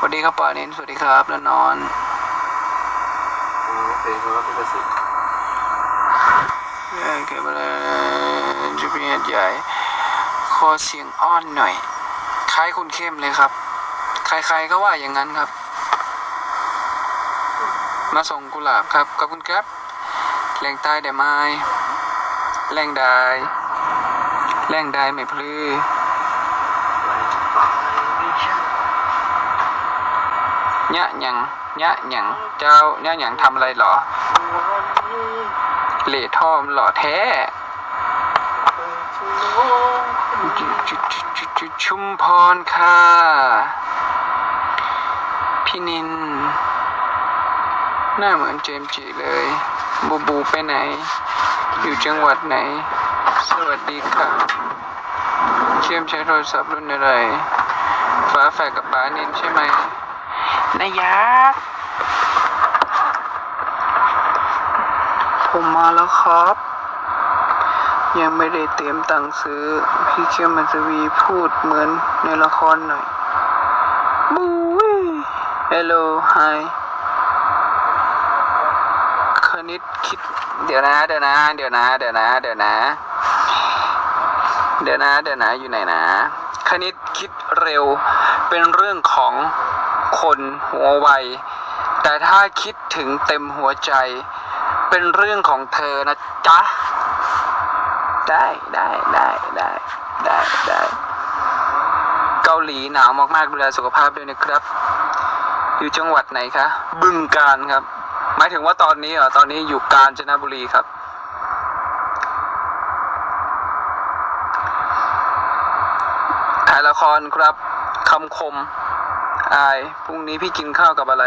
สวัสดีครับป่านินสวัสดีครับแล้วนอนอืมเพลงเขาก็เป็นกระสิบเออเก็บอะไรจะเป็นใหญ่ขอเสียงอ้อนหน่อย คล้ายคุณเข้มเลยครับ ใครๆก็ว่าอย่างนั้นครับ มาส่งกุหลาบครับขอบคุณครับแรงใต้ได้ไหมแรงได้ แรงได้ไม่พลือไว้ไปไม่ใช่ ยะหยังยะหยังเจ้ายะหยังทำอะไรหรอเหล่ทอมหล่อแท้เปิดชั่วโมงจุจุจุจุจุชุมพรค่ะ พี่นิน หน้าเหมือนเจมส์จีเลย บูบูไปไหน อยู่จังหวัดไหน สวัสดีค่ะ เชื่อมใช้โทรศัพท์รุ่นอะไร ฟ้าแฝดกับป้านินใช่ไหม นายยักษ์ผมมาแล้วครับ ยังไม่ได้เตรียมตังค์ซื้อ พี่เคียมันจะวีพูดเหมือนในละครหน่อยบูย Hello Hi คณิตคิด เดี๋ยวนะ เดี๋ยวนะ เดี๋ยวนะ เดี๋ยวนะ เดี๋ยวนะ เดี๋ยวนะ เดี๋ยวนะ อยู่ไหนนะ คณิตคิดเร็ว เป็นเรื่องของ คนหัวไว แต่ถ้าคิดถึงเต็มหัวใจ เป็นเรื่องของเธอนะจ๊ะ ได้ได้ได้ได้ได้ได้เกาหลีหนาวมากๆดูแลสุขภาพด้วยนะครับ อยู่จังหวัดไหนคะ บึงการครับ หมายถึงว่าตอนนี้เหรอตอนนี้อยู่กาญจนบุรีครับถ่ายละครครับคำคม อายพรุ่งนี้พี่กินข้าวกับอะไร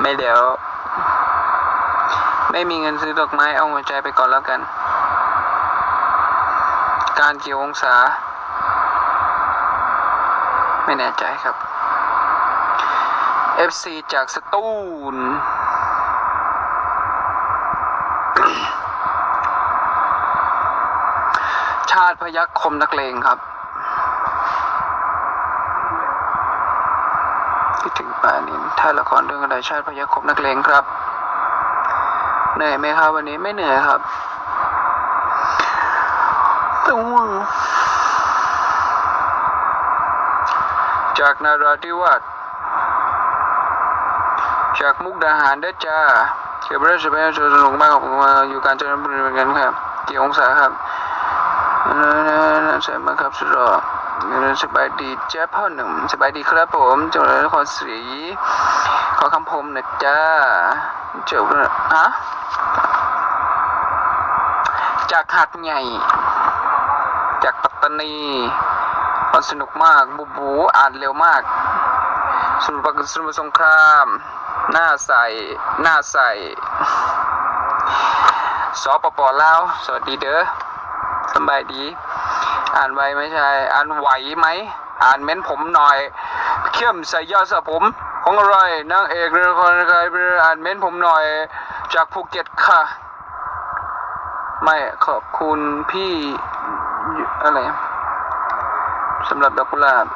ไม่เดี๋ยว ไม่มีเงินซื้อดอกไม้เอาหัวใจไปก่อนแล้วกัน การกี่องศา ไม่แน่ใจครับ FC จากสตูลชาติพยัคฆ์คมนักเลงครับ คิดถึงป่านินถ่ายละครเรื่องอะไรชาติพยัคมนักเลงครับ เหนื่อยไหมครับวันนี้ไม่เหนื่อยครับแต่ง่วงจากนาราธิวาสจากมุกดาหารเด้จ้าเกี่ยวกับเรื่องสบายสนุกมากกับผมมาอยู่กาญจนบุรีเหมือนกันครับ เกี่ยวองศาครับนั่นใส่มาครับสุดหรอ สบายดีเจ้าพ่อหนุ่มสบายดีครับผมจังหวัดนครศรีขอคำพมนะจ้าจบแล้วฮะจากหัดใหญ่ จากปัตตานีมันสนุกมากบูบูอ่านเร็วมากสมุทรปราการสมุทรสงครามหน้าใสหน้าใสสปปลาวสวัสดีเด้อสบายดี อ่านไวไหมใช่ อ่านไหวไหม อ่านเม้นผมหน่อย เข้มใส่ยอดสระผมของอะไรนางเอกเรือละครใครอ่านเม้นผมหน่อย จากภูเก็ตค่ะ ไม่ขอบคุณพี่อะไรสำหรับดอกกุหลาบ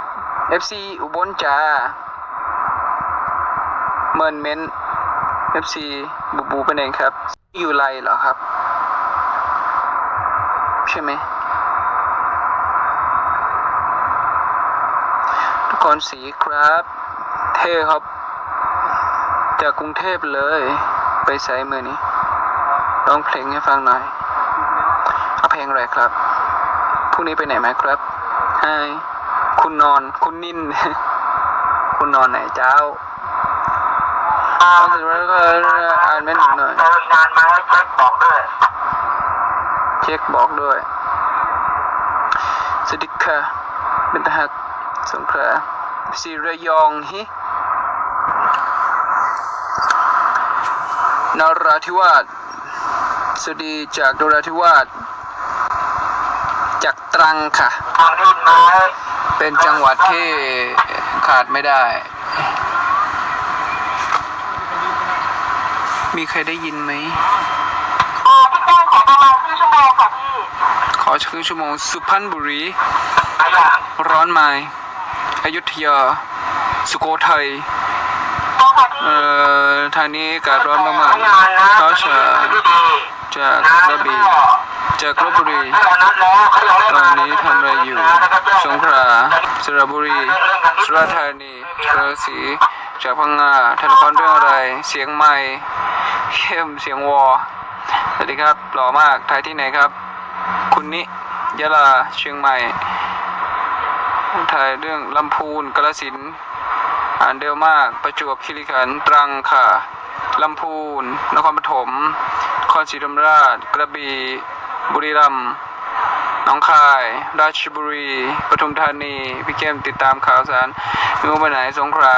FC อุบลจ้าเมินเม้น FC บูบูเป็นเองครับ อยู่ไรเหรอครับ ใช่ไหม ทุกคนสีครับ เท่ครับ จากกรุงเทพเลย ไปใส่มือนี้ร้องเพลงให้ฟังหน่อยเอาเพลงอะไรครับพรุ่งนี้ไปไหนไหมครับไฮคุณนอนคุณนิน คุณนอนไหนเจ้าเอาเสร็จแล้วก็อ่านเมนต์หน่อยเจอนานไหมเช็คบอกด้วย เช็คบอกด้วยสวัสดีค่ะเป็นทหาร สงขลาสีระยองฮินราธิวาสสวัสดีจากนราธิวาสจากตรังค่ะ เป็นจังหวัดที่ขาดไม่ได้ มีใครได้ยินไหมพี่แป้งขอประมาณครึ่งชั่วโมงค่ะพี่ ขอครึ่งชั่วโมงสุพรรณบุรี ร้อนไหม อยุธยา สุโขทัยเอ่อทางนี้อากาศร้อนมากๆเขาจะจากกระบี่จากลบบุรีตอนนี้ทำอะไรอยู่ สงขลาสระบุรี สุราษฎร์ธานีกระสีจากพังงาถ่ายละครเรื่องอะไร เสียงใหม่ เข้มเสียงวอสวัสดีครับ หล่อมากถ่ายที่ไหนครับ คุณนิยะลา เชียงใหม่ ถ่ายเรื่องลำพูนกาฬสินอ่านเร็วมาก ประจวบคีรีขันธ์ตรังค่ะลำพูน นครปฐมนครศรีธรรมราช กระบี่ บุรีรัมย์หนองคาย ราชบุรี ปทุมธานี พี่เกมติดตามข่าวสารมีไปไหนสงขลา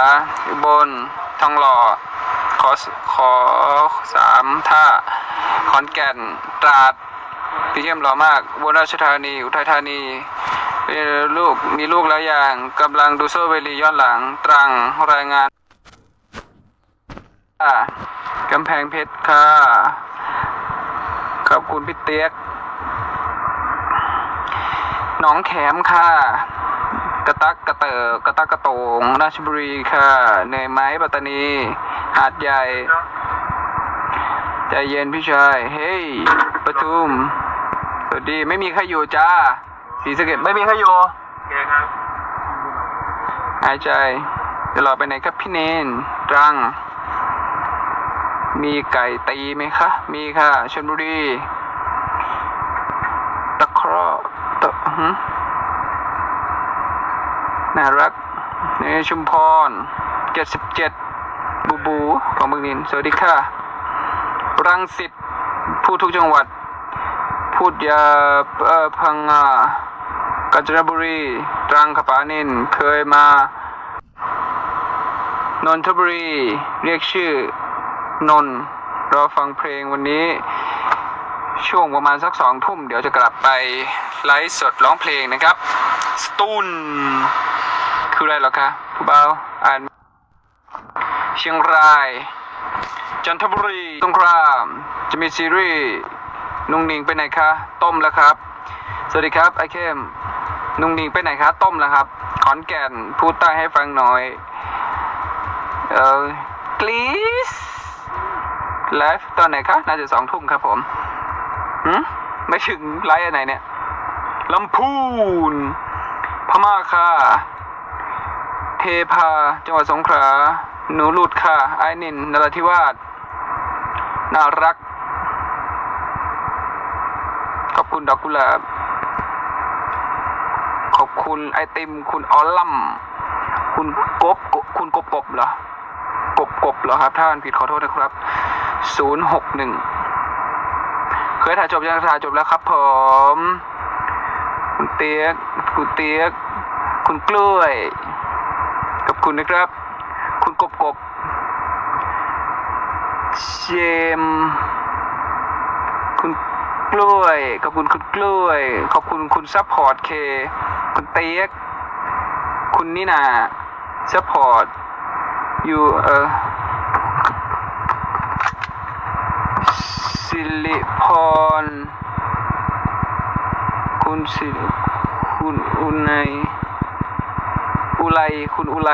อุบลทองหล่อ ขอสขอสามท่า ขอนแก่น ตราด พี่เข้มหล่อมากบนราชธานี อุทัยธานี ลูกมีลูกแล้วอย่างกำลังดูโซเวลีย้อนหลังตรังรายงานค่ะกำแพงเพชรค่ะขอบคุณพี่เตียกหนองแขมค่ะ กระตักกระเตอกระตักกระโตงราชบุรีค่ะเหนื่อยไหมปัตตานีหาดใหญ่ ใจเย็นพี่ชาย เฮ้ยปทุมสวัสดีไม่มีใครอยู่จ้า สีสะเก็ดไม่มีใครอยู่โอเคครับหายใจจะรอไปไหนครับพี่เนนตรัง มีไก่ตีไหมคะ มีค่ะชลบุรี ตะเคราะห์ตะหึน่ารักในชุมพรเจ็ดสิบเจ็ดบูบู ของเมืองนินสวัสดีค่ะรังสิตพูดทุกจังหวัด พูดยาเอ่อพังงา กาญจนบุรี ตรังขปานินเคยมา นนทบุรี เรียกชื่อนนรอฟังเพลงวันนี้ ช่วงประมาณสักสองทุ่ม เดี๋ยวจะกลับไปไลฟ์สดร้องเพลงนะครับ สตูน คืออะไรหรอคะผู้เบาอ่าน เชียงราย จันทบุรีสงคราม จะมีซีรีส์นุ่งนิงไปไหนคะ ต้มแล้วครับ สวัสดีครับ ไอเข้ม นุ่งนิงไปไหนคะต้มแล้วครับ ขอนแก่นพูดใต้ให้ฟังหน่อย เออ please ไลฟ์ตอนไหนคะ น่าจะสองทุ่มครับผมหืมไม่ถึงไลฟ์อันไหนเนี่ยลำพูน พม่าค่ะ เทพา จังหวัดสงขลา หนูหลุดค่ะ ไอ้นินนราธิวาส น่ารัก ขอบคุณดอกกุหลาบ คุณไอติม คุณออลลัมคุณกบกบคุณกบกบเหรอกบกบเหรอครับ ถ้าอ่านผิดขอโทษนะครับศูนย์หกหนึ่งเคยถ่ายจบยังถ่ายจบแล้วครับผมคุณเตี้ยกคุณเตี้ยกคุณกล้วยขอบคุณนะครับ คุณกบกบเจมคุณกล้วยขอบคุณคุณกล้วย ขอบคุณคุณซัพพอร์ตเค คุณเตียกคุณนี่นาซัพพอร์ตอยู่เออสิริพร คุณสิริคุณอุไนอุไลคุณอุไล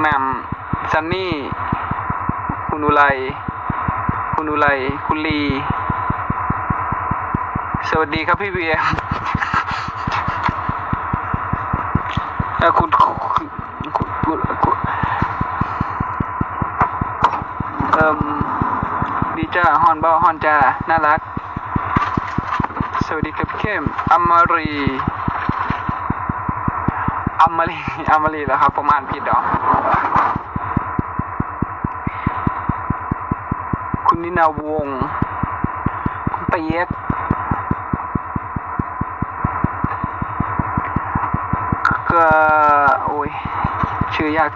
แมมซันนี่ คุณอุไลคุณอุไลคุณลี สวัสดีครับพี่เบียร์ เอ่อคุณคุณคุณคุณคุณเอ่มดีจ้าฮอนเบ้าฮอนจ้าน่ารัก สวัสดีครับเข้มอมรีอมรีอมรีแล้วครับ ผมอ่านผิดเหรอคุณนินาวง คุณเปียกก็ ชื่อยาก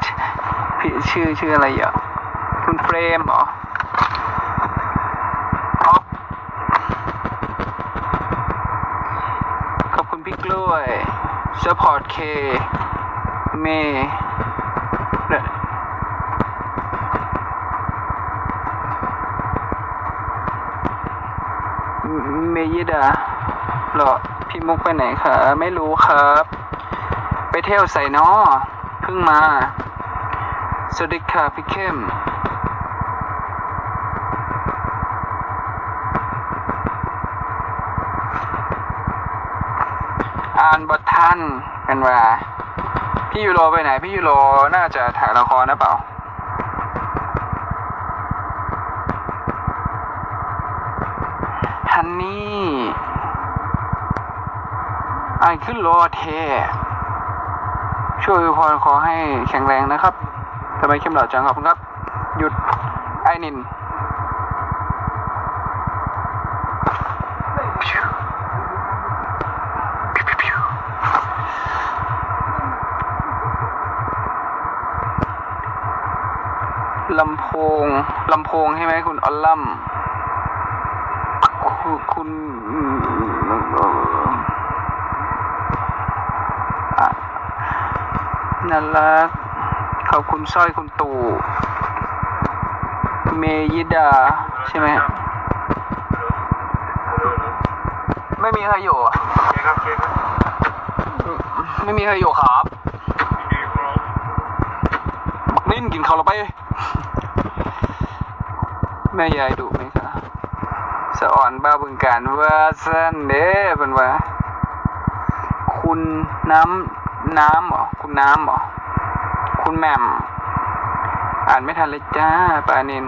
พี่ชื่อชื่ออะไรอะคุณเฟรมเหรออ๊อฟขอบคุณพี่กล้วยสปอร์ตเคเมเนี่ยเมยิดาเหรอพี่มุกไปไหนคะไม่รู้ครับ ไปเที่ยวใส่นอ พิ่งมา สวัสดีค่ะพี่เข้มอ่านบททันกันว่าพี่ยูโรไปไหน พี่ยูโรน่าจะถ่ายละครนะเปล่า ฮันนี่ไอายขึ้นโลเท ช่วยพรขอให้แข็งแรงนะครับทำไมเข้มหล่อจังขอบคุณครับ หยุดไอ้นินลำโพงลำโพงใช่ไหมคุณออลลัมคุณ น่ารัก ขอบคุณสร้อยคุณตู่เมยิดา ใช่ไหม ไม่มีใครอยู่อะไม่มีใครอยู่ครับบักนิ่นกินข้าวเราไป แม่ยายดุไหมคะสะอ่อนบ้าบึงการว่าสั้นเด้เป็นว่า คุณน้ำ น้ำเหรอคุณน้ำเหรอคุณแหม่มอ่านไม่ทันเลยจ้าปานิน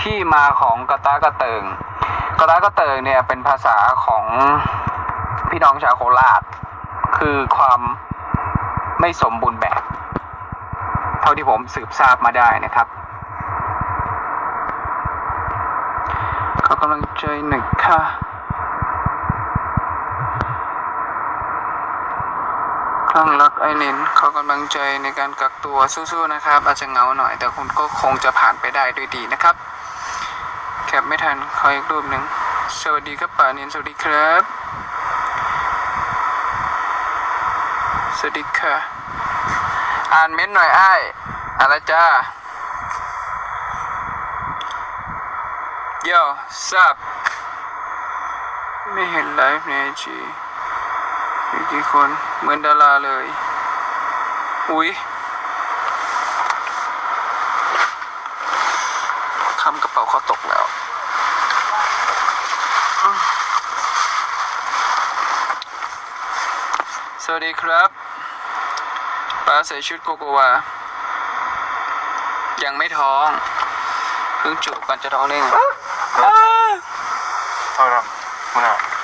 ที่มาของกระตากระเติง กระตากระเติงเนี่ยเป็นภาษาของพี่น้องชาวโคราช คือความไม่สมบูรณ์แบบ เท่าที่ผมสืบทราบมาได้นะครับขอกำลังใจหน่อยค่ะ คลั่งรักไอเน้นขอกำลังใจในการกักตัวสู้ๆนะครับ อาจจะเหงาหน่อย แต่คุณก็คงจะผ่านไปได้ด้วยดีนะครับ แคปไม่ทันขออีกรูปหนึ่ง สวัสดีครับป่าเนินสวัสดีครับ สวัสดีค่ะ อ่านเม้นหน่อยไอ้ายอะไรจ้าโย่ซับไม่เห็นไลฟ์ในจี มีกี่คนเหมือนดาราเลย อุ๊ยทำกระเป๋าเขาตกแล้ว สวัสดีครับป้าใส่ชุดโกโกวา ยังไม่ท้อง เพิ่งจูบกันจะท้องได้ไง เอาละมึงอะ